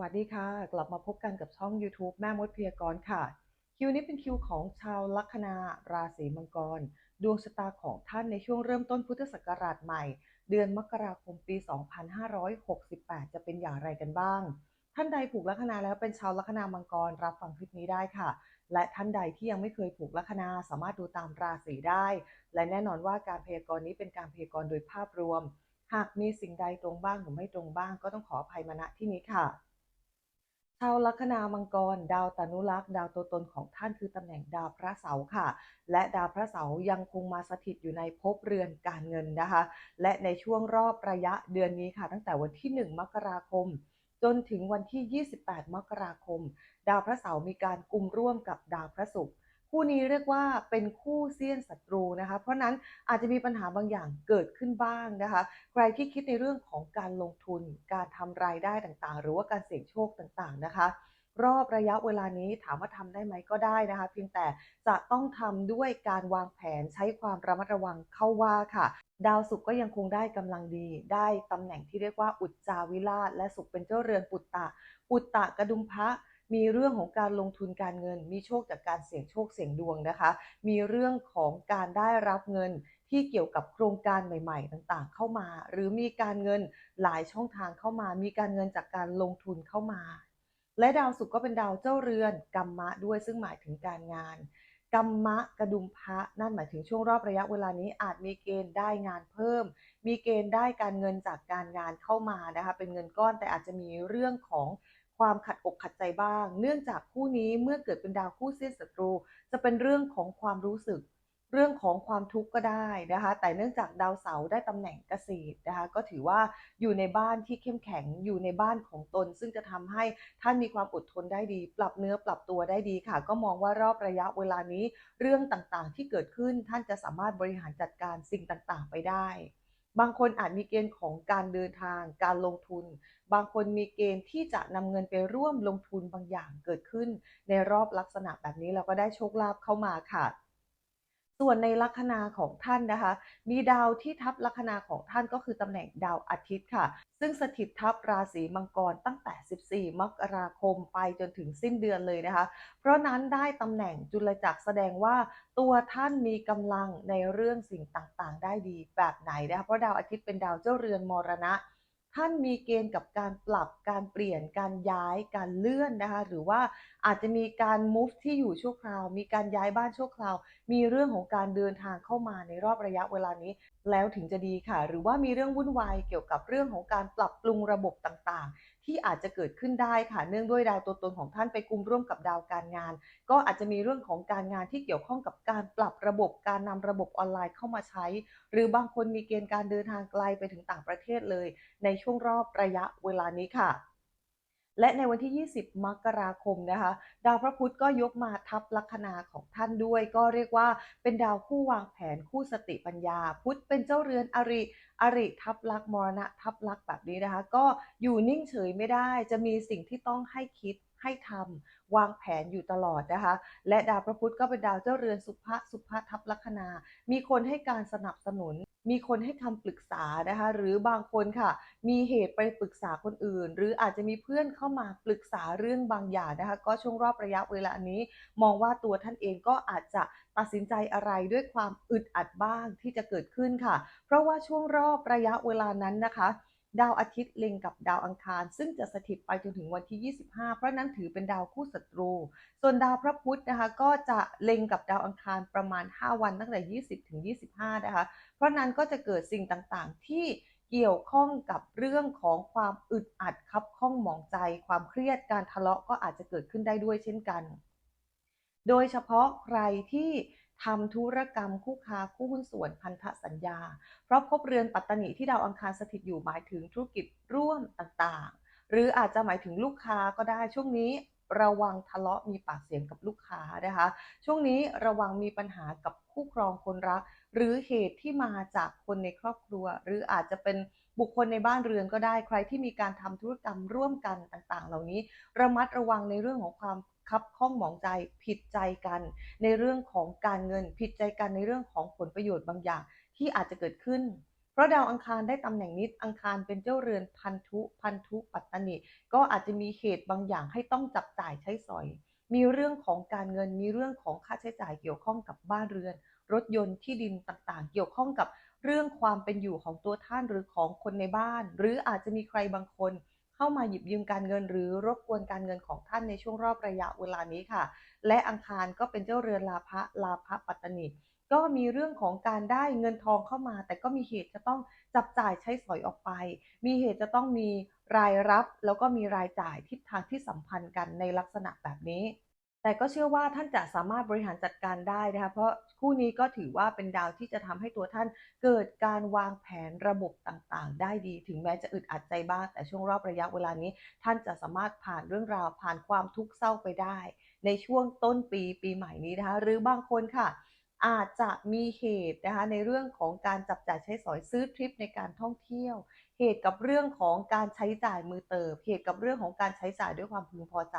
วัสดีค่ะ กลับมาพบกันกับช่อง YouTube แม่มดพยากรณ์ค่ะ คิวนี้เป็นคิวของชาวลัคนาราศีมังกร ดวงชะตาของท่านในช่วงเริ่มต้นพุทธศักราชใหม่ เดือนมกราคมปี 2568 จะเป็นอย่างไรกันบ้าง ท่านใดผูกลัคนาแล้วเป็นชาวลัคนามังกรรับฟังคลิปนี้ได้ค่ะ และท่านใดที่ยังไม่เคยผูกลัคนาสามารถดูตามราศีได้ และแน่นอนว่าการพยากรณ์นี้เป็นการพยากรณ์โดยภาพรวม หากมีสิ่งใดตรงบ้างหรือไม่ตรงบ้าง ก็ต้องขออภัยมาณที่นี้ค่ะ ชาวลัคนามังกร ดาวตานุรักษ์ดาวตัวตนของท่านคือตำแหน่งดาวพระเสาร์ค่ะ และดาวพระเสาร์ยังคงมาสถิตอยู่ในภพเรือนการเงินนะคะ และในช่วงรอบระยะเดือนนี้ค่ะ ตั้งแต่วันที่ 1 มกราคม จนถึงวันที่ 28 มกราคม ดาวพระเสาร์มีการกุมร่วมกับดาวพระศุกร์ คู่นี้เรียกว่าเป็นคู่เสี้ยนศัตรูนะคะ เพราะนั้นอาจจะมีปัญหาบางอย่างเกิดขึ้นบ้างนะคะ ใครที่คิดในเรื่องของการลงทุน การทำรายได้ต่างๆ หรือว่าการเสี่ยงโชคต่างๆนะคะ รอบระยะเวลานี้ถามว่าทำได้ไหมก็ได้นะคะ เพียงแต่จะต้องทำด้วยการวางแผนใช้ความระมัดระวังเข้าว่าค่ะดาวศุกร์ก็ยังคงได้กำลังดี ได้ตำแหน่งที่เรียกว่าอุจจาวิราชและศุกร์เป็นเจ้าเรือนปุตตะ ปุตตะกระดุมพระ มีเรื่องของการลงทุนการเงิน มีโชคจากการเสี่ยงโชคเสี่ยงดวงนะคะ มีเรื่องของการได้รับเงินที่เกี่ยวกับโครงการใหม่ ๆ ต่างๆ เข้ามา หรือมีการเงินหลายช่องทางเข้ามา มีการเงินจากการลงทุนเข้ามา และดาวศุกร์ก็เป็นดาวเจ้าเรือนกัมมะด้วยซึ่งหมายถึงการงานกัมมะกระดุมพระนั่นหมายถึงช่วงรอบระยะเวลานี้อาจมีเกณฑ์ได้งานเพิ่ม มีเกณฑ์ได้การเงินจากการงานเข้ามานะคะเป็นเงินก้อนแต่อาจจะมีเรื่องของ ความขัดอกขัดใจบ้าง เนื่องจากคู่นี้เมื่อเกิดเป็นดาวคู่เสียศัตรู จะเป็นเรื่องของความรู้สึก เรื่องของความทุกข์ก็ได้นะคะ แต่เนื่องจากดาวเสาร์ได้ตำแหน่งเกษตรนะคะ ก็ถือว่าอยู่ในบ้านที่เข้มแข็งอยู่ในบ้านของตน ซึ่งจะทำให้ท่านมีความอดทนได้ดี ปรับเนื้อปรับตัวได้ดีค่ะ ก็มองว่ารอบระยะเวลานี้ เรื่องต่างๆที่เกิดขึ้นท่านจะสามารถบริหารจัดการสิ่งต่างๆ ไปได้ บางคนอาจมีเกณฑ์ของการเดินทาง การลงทุน บางคนมีเกณฑ์ที่จะนำเงินไปร่วมลงทุนบางอย่างเกิดขึ้น ในรอบลักษณะแบบนี้เราก็ได้โชคลาภเข้ามาค่ะ ส่วนในลัคนาของท่านนะคะ มีดาวที่ทับลัคนาของท่านก็คือตำแหน่งดาวอาทิตย์ค่ะ ซึ่งสถิตทับราศีมังกรตั้งแต่ 14 มกราคมไปจนถึงสิ้นเดือนเลยนะคะ เพราะนั้นได้ตำแหน่งจุลจักรแสดงว่าตัวท่านมีกำลังในเรื่องสิ่งต่างๆ ได้ดีแบบไหนนะคะเพราะดาวอาทิตย์เป็นดาวเจ้าเรือนมรณะ ท่านมีเกณฑ์กับการปรับการเปลี่ยนการย้ายการเลื่อนนะคะ หรือว่าอาจจะมีการ move ที่อยู่ชั่วคราว มีการย้ายบ้านชั่วคราว มีเรื่องของการเดินทางเข้ามาในรอบระยะเวลานี้ แล้วถึงจะดีค่ะ หรือว่ามีเรื่องวุ่นวายเกี่ยวกับเรื่องของการปรับปรุงระบบต่างๆ ที่อาจจะเกิดขึ้นได้ค่ะ เนื่องด้วยดาวตัวตนของท่านไปกุมร่วมกับดาวการงาน ก็อาจจะมีเรื่องของการงานที่เกี่ยวข้องกับการปรับระบบการนำระบบออนไลน์เข้ามาใช้ หรือบางคนมีเกณฑ์การเดินทางไกลไปถึงต่างประเทศเลย ในช่วงรอบระยะเวลานี้ค่ะและในวันที่ 20 มกราคมนะคะ ดาวพระพุธก็ยกมาทับลัคนาของท่านด้วย ก็เรียกว่าเป็นดาวคู่วางแผนคู่สติปัญญา พุธเป็นเจ้าเรือนอริ อริทับลักษมรณะทับลักษ์แบบนี้นะคะ ก็อยู่นิ่งเฉยไม่ได้จะมีสิ่งที่ต้องให้คิดให้ทำวางแผนอยู่ตลอดนะคะ และดาวพระพุธก็เป็นดาวเจ้าเรือนสุภะสุภะทับลัคนา มีคนให้การสนับสนุน มีคนให้คำปรึกษานะคะ หรือบางคนค่ะ มีเหตุไปปรึกษาคนอื่น หรืออาจจะมีเพื่อนเข้ามาปรึกษาเรื่องบางอย่างนะคะ ก็ช่วงรอบระยะเวลานี้ มองว่าตัวท่านเองก็อาจจะตัดสินใจอะไรด้วยความอึดอัดบ้างที่จะเกิดขึ้นค่ะ เพราะว่าช่วงรอบระยะเวลานั้นนะคะ ดาวอาทิตย์เล็งกับดาวอังคาร ซึ่งจะสถิตไปจนถึงวันที่ 25 เพราะนั้นถือเป็นดาวคู่ศัตรู ส่วนดาวพระพุธนะคะก็จะเล็งกับดาวอังคารประมาณ 5 วันตั้งแต่ 20 ถึง 25 นะคะ เพราะนั้นก็จะเกิดสิ่งต่างๆ ที่เกี่ยวข้องกับเรื่องของความอึดอัดคับข้องหมองใจ ความเครียดการทะเลาะก็อาจจะเกิดขึ้นได้ด้วยเช่นกัน โดยเฉพาะใครที่ ทำธุรกรรมคู่ค้าคู่หุ้นส่วนพันธสัญญา เพราะพบเรือนปัตตนิที่ดาวอังคารสถิตอยู่หมายถึงธุรกิจร่วมต่างๆ หรืออาจจะหมายถึงลูกค้าก็ได้ช่วงนี้ระวังทะเลาะมีปากเสียงกับลูกค้านะคะ ช่วงนี้ระวังมีปัญหากับคู่ครองคนรัก หรือเหตุที่มาจากคนในครอบครัว หรืออาจจะเป็นบุคคลในบ้านเรือนก็ได้ใครที่มีการทำธุรกรรมร่วมกันต่างๆ เหล่านี้ ระมัดระวังในเรื่องของความ คับข้องหมองใจผิดใจกัน ในเรื่องของการเงินผิดใจกันในเรื่องของผลประโยชน์บางอย่างที่อาจจะเกิดขึ้น เพราะดาวอังคารได้ตำแหน่งนิดอังคารเป็นเจ้าเรือนพันธุพันธุปัตตนิก็อาจจะมีเหตุบางอย่างให้ต้องจับจ่ายใช้สอย มีเรื่องของการเงินมีเรื่องของค่าใช้จ่ายเกี่ยวข้องกับบ้านเรือน รถยนต์ที่ดินต่างๆ เกี่ยวข้องกับเรื่องความเป็นอยู่ของตัวท่านหรือของคนในบ้าน หรืออาจจะมีใครบางคน เข้ามาหยิบยืมการเงิน หรือรบกวนการเงินของท่านในช่วงรอบระยะเวลานี้ค่ะ และอังคารก็เป็นเจ้าเรือนลาภะลาภะปัตตนิก็มีเรื่องของการได้เงินทองเข้ามา แต่ก็มีเหตุจะต้องจับจ่ายใช้สอยออกไป มีเหตุจะต้องมีรายรับ แล้วก็มีรายจ่ายทิศทางที่สัมพันธ์กันในลักษณะแบบนี้ แต่ก็เชื่อว่าท่านจะสามารถบริหารจัดการได้นะคะ เพราะคู่นี้ก็ถือว่าเป็นดาวที่จะทำให้ตัวท่านเกิดการวางแผนระบบต่างๆ ได้ดี ถึงแม้จะอึดอัดใจบ้าง แต่ช่วงรอบระยะเวลานี้ ท่านจะสามารถผ่านเรื่องราวผ่านความทุกข์เศร้าไปได้ ในช่วงต้นปีปีใหม่นี้นะคะ หรือบางคนค่ะ อาจจะมีเหตุนะคะในเรื่องของการจับจ่ายใช้สอยซื้อทริปในการท่องเที่ยว เหตุกับเรื่องของการใช้จ่ายมือเติบ เหตุกับเรื่องของการใช้จ่ายด้วยความพึงพอใจ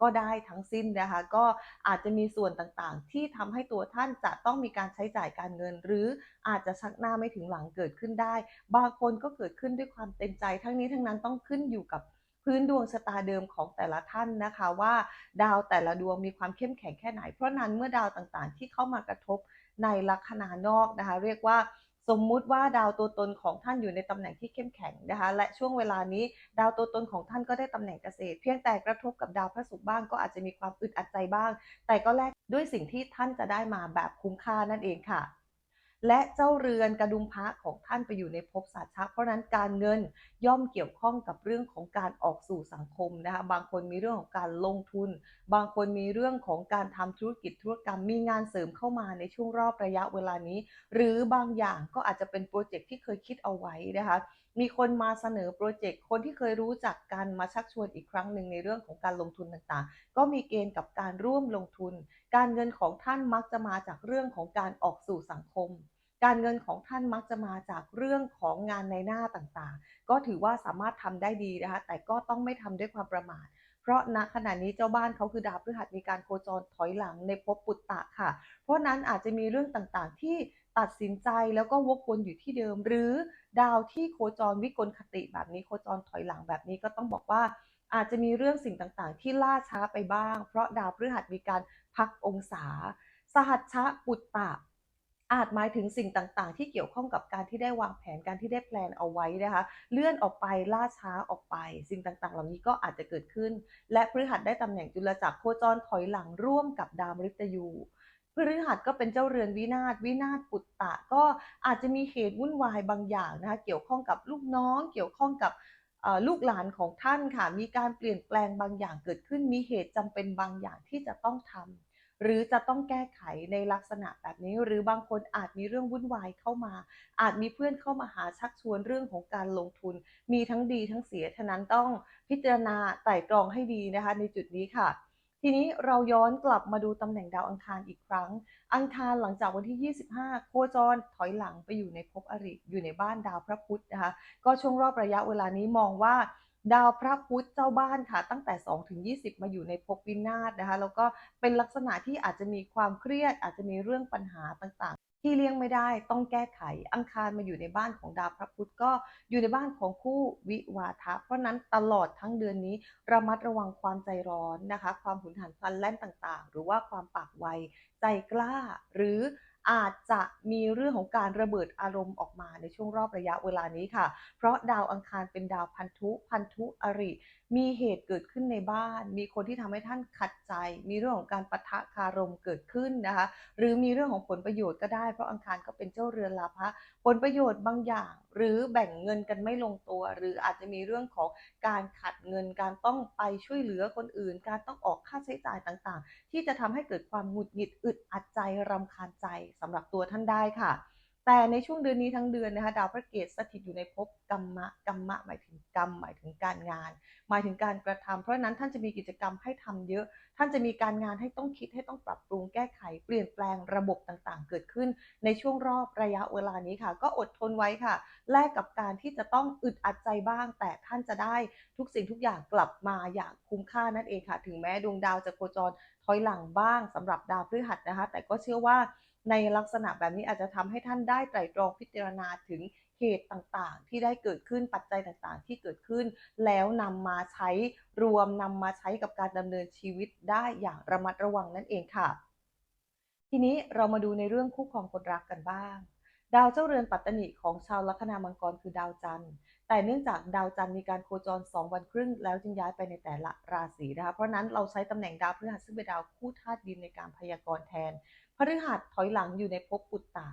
ก็ได้ทั้งสิ้นนะคะ ก็อาจจะมีส่วนต่างๆ ที่ทำให้ตัวท่านจะต้องมีการใช้จ่ายการเงิน หรืออาจจะชักหน้าไม่ถึงหลังเกิดขึ้นได้ บางคนก็เกิดขึ้นด้วยความเต็มใจ ทั้งนี้ทั้งนั้นต้องขึ้นอยู่กับพื้นดวงชะตาเดิมของแต่ละท่านนะคะว่าดาวแต่ละดวงมีความเข้มแข็งแค่ไหน เพราะนั้นเมื่อดาวต่างๆ ที่เข้ามากระทบในลัคนานอกนะคะ เรียกว่า สมมุติว่าดาวตัวตนของท่านอยู่ในตำแหน่งที่เข้มแข็งนะคะ และช่วงเวลานี้ดาวตัวตนของท่านก็ได้ตำแหน่งเกษตร เพียงแต่กระทบกับดาวพระศุกร์บ้างก็อาจจะมีความอึดอัดใจบ้าง แต่ก็แลกด้วยสิ่งที่ท่านจะได้มาแบบคุ้มค่านั่นเองค่ะ และเจ้าเรือนกระดุมพระของท่านไปอยู่ในภพสัตว์ชักเพราะนั้นการเงินย่อมเกี่ยวข้องกับเรื่องของการออกสู่สังคมนะคะบางคนมีเรื่องของการลงทุน บางคนมีเรื่องของการทำธุรกิจธุรกรรมมีงานเสริมเข้ามาในช่วงรอบระยะเวลานี้ หรือบางอย่างก็อาจจะเป็นโปรเจกต์ที่เคยคิดเอาไว้นะคะมีคนมาเสนอโปรเจกต์คนที่เคยรู้จักกันมาชักชวนอีกครั้งหนึ่งในเรื่องของการลงทุนต่างๆ ก็มีเกณฑ์กับการร่วมลงทุน การเงินของท่านมักจะมาจากเรื่องของการออกสู่สังคม การเงินของท่านมักจะมาจากเรื่องของงานในหน้าต่างๆ ก็ถือว่าสามารถทำได้ดีนะคะ แต่ก็ต้องไม่ทำด้วยความประมาท เพราะณขณะนี้เจ้าบ้านเขาคือดาวพฤหัสมีการโคจรถอยหลังในภพปุตตะค่ะ เพราะนั้นอาจจะมีเรื่องต่างๆ ที่ตัดสินใจแล้วก็วกวนอยู่ที่เดิม หรือดาวที่โคจรวิกลคติแบบนี้โคจรถอยหลังแบบนี้ก็ต้องบอกว่าอาจจะมีเรื่องสิ่งต่างๆ ที่ล่าช้าไปบ้าง เพราะดาวพฤหัสมีการพักองศา สหัชชะปุตตะ อาจหมายถึงสิ่งต่างๆ ที่เกี่ยวข้องกับการที่ได้วางแผนการที่ได้แพลนเอาไว้นะคะ เลื่อนออกไปล่าช้าออกไป สิ่งต่างๆ เหล่านี้ก็อาจจะเกิดขึ้น และพฤหัสได้ตำแหน่งจุลจักรโคจรถอยหลังร่วมกับดาวมฤตยูพฤหัสก็เป็นเจ้าเรือนวินาศวินาศปุตตะ ก็อาจจะมีเหตุวุ่นวายบางอย่างนะคะเกี่ยวข้องกับลูกน้อง เกี่ยวข้องกับลูกหลานของท่านค่ะมีการเปลี่ยนแปลงบางอย่างเกิดขึ้นมีเหตุจำเป็นบางอย่างที่จะต้องทำ หรือจะต้องแก้ไขในลักษณะแบบนี้ หรือบางคนอาจมีเรื่องวุ่นวายเข้ามา อาจมีเพื่อนเข้ามาหาชักชวนเรื่องของการลงทุน มีทั้งดีทั้งเสีย ฉะนั้นต้องพิจารณาไต่ตรองให้ดีนะคะ ในจุดนี้ค่ะทีนี้เราย้อนกลับมาดูตำแหน่งดาวอังคารอีกครั้ง อังคารหลังจากวันที่ 25 โคจรถอยหลังไปอยู่ในภพอริอยู่ในบ้านดาวพระพุธนะคะ ก็ช่วงรอบระยะเวลานี้มองว่า ดาวพระพุธเจ้าบ้านค่ะ ตั้งแต่ 2 ถึง 20 มาอยู่ในภพวินาศนะคะ แล้วก็เป็นลักษณะที่อาจจะมีความเครียด อาจจะมีเรื่องปัญหาต่างๆ ที่เลี่ยงไม่ได้ต้องแก้ไข อังคารมาอยู่ในบ้านของดาวพระพุธก็อยู่ในบ้านของคู่วิวาทะ เพราะนั้นตลอดทั้งเดือนนี้ระมัดระวังความใจร้อนนะคะ ความหุนหันพลันแล่นต่างๆ หรือว่าความปากไวใจกล้าหรือ อาจจะมีเรื่องของการระเบิดอารมณ์ออกมาในช่วงรอบระยะเวลานี้ค่ะ เพราะดาวอังคารเป็นดาวพันธุ พันธุอริ มีเหตุเกิดขึ้นในบ้าน มีคนที่ทำให้ท่านขัดใจ มีเรื่องของการปะทะคารมเกิดขึ้นนะคะ หรือมีเรื่องของผลประโยชน์ก็ได้ เพราะอังคารก็เป็นเจ้าเรือนลาภะผลประโยชน์บางอย่างหรือแบ่งเงินกันไม่ลงตัว หรืออาจจะมีเรื่องของการขัดเงินการต้องไปช่วยเหลือคนอื่น การต้องออกค่าใช้จ่ายต่างๆ ที่จะทำให้เกิดความหงุดหงิดอึดอัดใจรำคาญใจสำหรับตัวท่านได้ค่ะ แต่ในช่วงเดือนนี้ทั้งเดือนนะคะดาวพระเกศสถิตอยู่ในภพกรรมะกรรมะหมายถึงกรรมหมายถึงการงาน หมายถึงการกระทำเพราะนั้นท่านจะมีกิจกรรมให้ทำเยอะ ท่านจะมีการงานให้ต้องคิดให้ต้องปรับปรุงแก้ไข เปลี่ยนแปลงระบบต่างๆ เกิดขึ้น ในช่วงรอบระยะเวลานี้ค่ะ ก็อดทนไว้ค่ะ แลกกับการที่จะต้องอึดอัดใจบ้าง แต่ท่านจะได้ทุกสิ่งทุกอย่างกลับมาอย่างคุ้มค่านั่นเองค่ะ ถึงแม้ดวงดาวจะโคจรถอยหลังบ้างสำหรับดาวพฤหัสนะคะ แต่ก็เชื่อว่า ในลักษณะแบบนี้อาจจะทำให้ท่านได้ไตร่ตรองพิจารณาถึงเหตุต่างๆ ที่ได้เกิดขึ้นปัจจัยต่างๆ ที่เกิดขึ้น แล้วนำมาใช้รวมนำมาใช้กับการดำเนินชีวิตได้อย่างระมัดระวังนั่นเองค่ะ ทีนี้เรามาดูในเรื่องคู่ครองคนรักกันบ้าง ดาวเจ้าเรือนปัตตนิของชาวลัคนามังกรคือดาวจันทร์ แต่เนื่องจากดาวจันทร์มีการโคจร 2 วันครึ่ง แล้วจึงย้ายไปในแต่ละราศีนะคะเพราะนั้นเราใช้ตำแหน่งดาวพฤหัสซึ่งเป็นดาวคู่ธาตุดินในการพยากรณ์แทนพฤหัสถอยหลังอยู่ในภพปุตตะ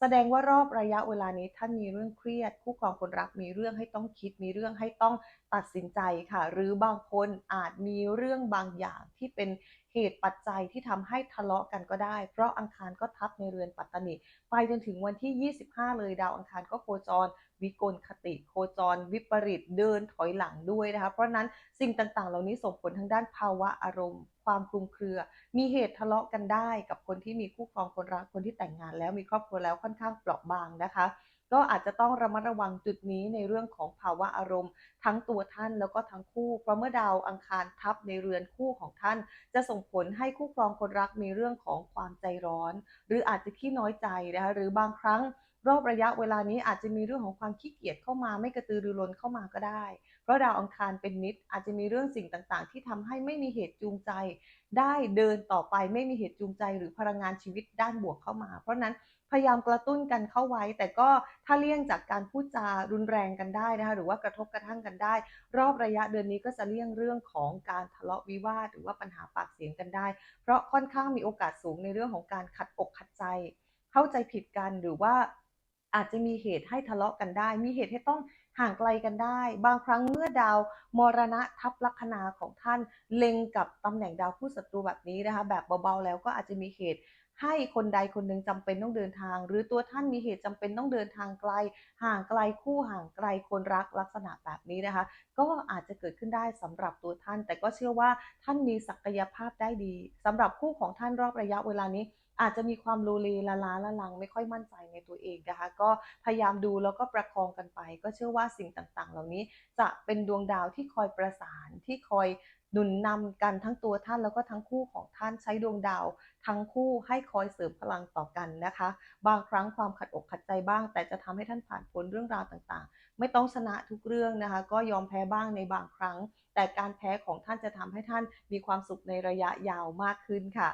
แสดงว่ารอบระยะเวลานี้ท่านมีเรื่องเครียด คู่ครองคนรักมีเรื่องให้ต้องคิด มีเรื่องให้ต้องตัดสินใจค่ะ หรือบางคนอาจมีเรื่องบางอย่างที่เป็นเหตุปัจจัยที่ทำให้ทะเลาะกันก็ได้ เพราะอังคารก็ทับในเรือนปัตตนิไปจนถึงวันที่ 25 เลยดาวอังคารก็โคจร วิกลคติโคจร วิปริตเดินถอยหลังด้วยนะคะเพราะนั้นสิ่งต่างๆ เหล่านี้ส่งผลทางด้านภาวะอารมณ์ ความคลุมเครือ มีเหตุทะเลาะกันได้กับคนที่มีคู่ครองคนรักคนที่แต่งงานแล้วมีครอบครัวแล้วค่อนข้างเปราะบางนะคะก็อาจจะต้องระมัดระวังจุดนี้ในเรื่องของภาวะอารมณ์ ทั้งตัวท่านแล้วก็ทั้งคู่ เพราะเมื่อดาวอังคารทับในเรือนคู่ของท่าน จะส่งผลให้คู่ครองคนรักมีเรื่องของความใจร้อน หรืออาจจะขี้น้อยใจนะคะหรือบางครั้ง รอบระยะเวลานี้อาจจะมีเรื่องของความขี้เกียจเข้ามาไม่กระตือรือร้นเข้ามาก็ได้ เพราะดาวอังคารเป็นนิดอาจจะมีเรื่องสิ่งต่างๆ ที่ทำให้ไม่มีเหตุจูงใจ ได้เดินต่อไปไม่มีเหตุจูงใจ หรือพลังงานชีวิตด้านบวกเข้ามา เพราะนั้นพยายามกระตุ้นกันเข้าไว้ แต่ก็ถ้าเลี่ยงจากการพูดจารุนแรงกันได้นะคะหรือว่ากระทบกระทั่งกันได้ รอบระยะเดือนนี้ก็จะเลี่ยงเรื่องของการทะเลาะวิวาทหรือว่าปัญหาปากเสียงกันได้ เพราะค่อนข้างมีโอกาสสูงในเรื่องของการขัดอกขัดใจ เข้าใจผิดกันหรือว่า อาจจะมีเหตุให้ทะเลาะกันได้ มีเหตุให้ต้องห่างไกลกันได้ บางครั้งเมื่อดาวมรณะทับลัคนาของท่านเล็งกับตำแหน่งดาวผู้ศัตรูแบบนี้นะคะ แบบเบาๆแล้วก็อาจจะมีเหตุให้คนใดคนหนึ่งจำเป็นต้องเดินทาง หรือตัวท่านมีเหตุจำเป็นต้องเดินทางไกล ห่างไกลคู่ห่างไกลคนรักลักษณะแบบนี้นะคะ ก็อาจจะเกิดขึ้นได้สำหรับตัวท่าน แต่ก็เชื่อว่าท่านมีศักยภาพได้ดีสำหรับคู่ของท่านรอบระยะเวลานี้ อาจจะมีความโลเลละล้าละลัง ไม่ค่อยมั่นใจในตัวเองนะคะ ก็พยายามดูแล้วก็ประคองกันไป ก็เชื่อว่าสิ่งต่างๆ เหล่านี้จะเป็นดวงดาวที่คอยประสานที่คอยหนุนนำกันทั้งตัวท่านแล้วก็ทั้งคู่ของท่านใช้ดวงดาว ทั้งคู่ให้คอยเสริมพลังต่อกันนะคะ บางครั้งความขัดอกขัดใจบ้าง แต่จะทำให้ท่านผ่านพ้นเรื่องราวต่างๆ ไม่ต้องชนะทุกเรื่องนะคะ ก็ยอมแพ้บ้างในบางครั้ง แต่การแพ้ของท่านจะทำให้ท่านมีความสุขในระยะยาวมากขึ้นค่ะ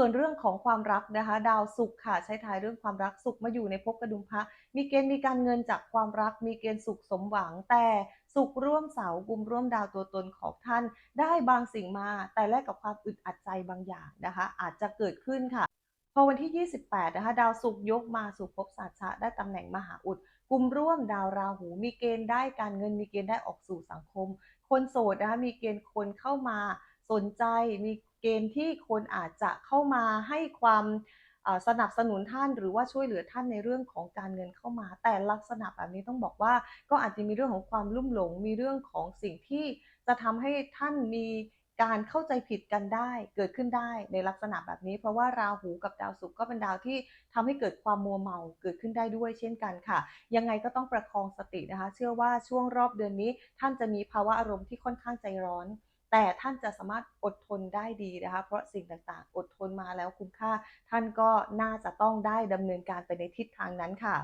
ส่วนเรื่องของความรักนะคะ ดาวศุกร์ค่ะใช้ทายเรื่องความรักศุกร์มาอยู่ในภพกระดุมพระมีเกณฑ์มีการเงินจากความรัก มีเกณฑ์สุขสมหวัง แต่สุขร่วมเสากุมร่วมดาวตัวตนของท่าน ได้บางสิ่งมา แต่แลกกับความอึดอัดใจบางอย่างนะคะ อาจจะเกิดขึ้นค่ะพอวันที่ 28 นะคะ ดาวศุกร์ยกมาสู่ภพสัตชะได้ตำแหน่งมหาอุดกุมร่วมดาวราหู มีเกณฑ์ได้การเงินมีเกณฑ์ได้ออกสู่สังคม คนโสดนะคะมีเกณฑ์คนเข้ามาสนใจมี เกณฑ์ที่คนอาจจะเข้ามาให้ความสนับสนุนท่านหรือว่าช่วยเหลือท่านในเรื่องของการเงินเข้ามา แต่ลักษณะแบบนี้ต้องบอกว่าก็อาจจะมีเรื่องของความลุ่มหลง มีเรื่องของสิ่งที่จะทำให้ท่านมีการเข้าใจผิดกันได้เกิดขึ้นได้ในลักษณะแบบนี้ เพราะว่าราหูกับดาวศุกร์ก็เป็นดาวที่ทำให้เกิดความมัวเมาเกิดขึ้นได้ด้วยเช่นกันค่ะ ยังไงก็ต้องประคองสตินะคะ เชื่อว่าช่วงรอบเดือนนี้ท่านจะมีภาวะอารมณ์ที่ค่อนข้างใจร้อน แต่ท่านจะสามารถอดทนได้ดีนะคะ เพราะสิ่งต่างๆ อดทนมาแล้วคุ้มค่า ท่านก็น่าจะต้องได้ดำเนินการไปในทิศทางนั้นค่ะ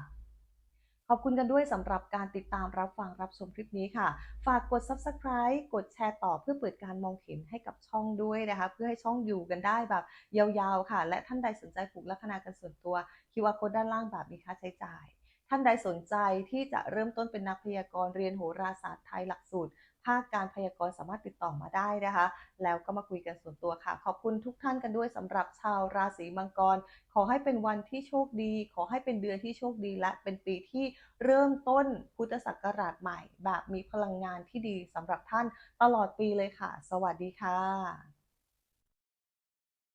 ขอบคุณกันด้วยสำหรับการติดตามรับฟังรับชมคลิปนี้ค่ะ ฝากกด subscribe กดแชร์ต่อเพื่อเปิดการมองเห็นให้กับช่องด้วยนะคะ เพื่อให้ช่องอยู่กันได้แบบยาวๆค่ะ และท่านใดสนใจผูกลัคนากันส่วนตัว QR code ด้านล่างแบบมีค่าใช้จ่ายท่านใดสนใจที่จะเริ่มต้นเป็นนักพยากรณ์เรียนโหราศาสตร์ไทยหลักสูตร ภาคการพยากรณ์สามารถติดต่อมาได้นะคะ แล้วก็มาคุยกันส่วนตัวค่ะ ขอบคุณทุกท่านกันด้วยสำหรับชาวราศีมังกร ขอให้เป็นวันที่โชคดี ขอให้เป็นเดือนที่โชคดีและเป็นปีที่เริ่มต้นพุทธศักราชใหม่ แบบมีพลังงานที่ดีสำหรับท่านตลอดปีเลยค่ะ สวัสดีค่ะ